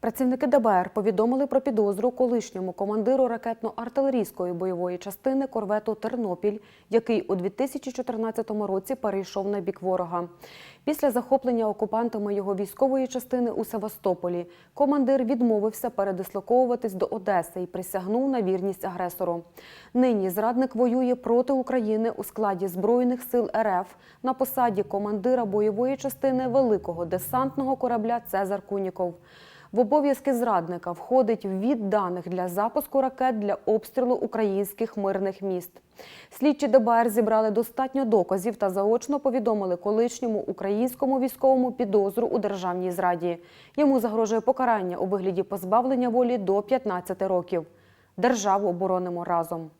Працівники ДБР повідомили про підозру колишньому командиру ракетно-артилерійської бойової частини корвету Тернопіль, який у 2014 році перейшов на бік ворога. Після захоплення окупантами його військової частини у Севастополі командир відмовився передислоковуватись до Одеси і присягнув на вірність агресору. Нині зрадник воює проти України у складі Збройних сил РФ на посаді командира бойової частини великого десантного корабля Цезар Куніков. В обов'язки зрадника входить ввід даних для запуску ракет для обстрілу українських мирних міст. Слідчі ДБР зібрали достатньо доказів та заочно повідомили колишньому українському військовому підозру у державній зраді. Йому загрожує покарання у вигляді позбавлення волі до 15 років. Державу оборонимо разом.